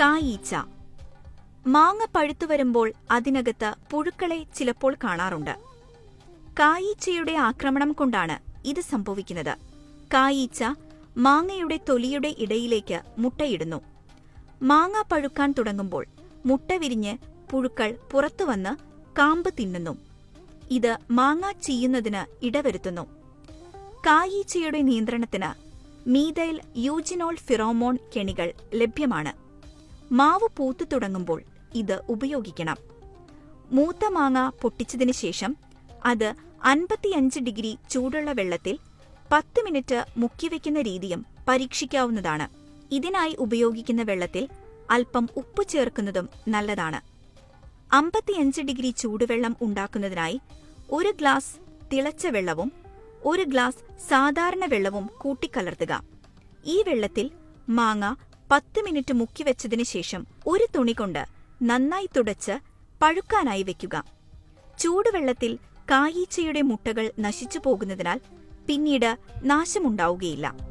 കായീച്ച. മാങ്ങ പഴുത്തു വരുമ്പോൾ അതിനകത്ത് പുഴുക്കളെ ചിലപ്പോൾ കാണാറുണ്ട്. കായീച്ചയുടെ ആക്രമണം കൊണ്ടാണ് ഇത് സംഭവിക്കുന്നത്. കായീച്ച മാങ്ങയുടെ തൊലിയുടെ ഇടയിലേക്ക് മുട്ടയിടുന്നു. മാങ്ങ പഴുക്കാൻ തുടങ്ങുമ്പോൾ മുട്ട വിരിഞ്ഞ് പുഴുക്കൾ പുറത്തുവന്ന് കാമ്പ് തിന്നുന്നു. ഇത് മാങ്ങ ചീയുന്നതിന് ഇടവരുത്തുന്നു. കായീച്ചയുടെ നിയന്ത്രണത്തിന് മീതൈൽ യൂജിനോൾ ഫിറോമോൺ കെണികൾ ലഭ്യമാണ്. മാവ് പൂത്തു തുടങ്ങുമ്പോൾ ഇത് ഉപയോഗിക്കണം. മൂത്ത മാങ്ങ പൊട്ടിച്ചതിന് ശേഷം അത് അൻപത്തിയഞ്ച് ഡിഗ്രി ചൂടുള്ള വെള്ളത്തിൽ പത്ത് മിനിറ്റ് മുക്കിവെക്കുന്ന രീതിയും പരീക്ഷിക്കാവുന്നതാണ്. ഇതിനായി ഉപയോഗിക്കുന്ന വെള്ളത്തിൽ അല്പം ഉപ്പ് ചേർക്കുന്നതും നല്ലതാണ്. അമ്പത്തിയഞ്ച് ഡിഗ്രി ചൂടുവെള്ളം ഉണ്ടാക്കുന്നതിനായി ഒരു ഗ്ലാസ് തിളച്ച വെള്ളവും ഒരു ഗ്ലാസ് സാധാരണ വെള്ളവും കൂട്ടിക്കലർത്തുക. ഈ വെള്ളത്തിൽ മാങ്ങ പത്ത് മിനിറ്റ് മുക്കി മുക്കിവെച്ചതിന് ശേഷം ഒരു തുണി കൊണ്ട് നന്നായി തുടച്ച് പഴുക്കാനായി വെക്കുക. ചൂടുവെള്ളത്തിൽ കായീച്ചയുടെ മുട്ടകൾ നശിച്ചു പോകുന്നതിനാൽ പിന്നീട് നാശമുണ്ടാവുകയില്ല.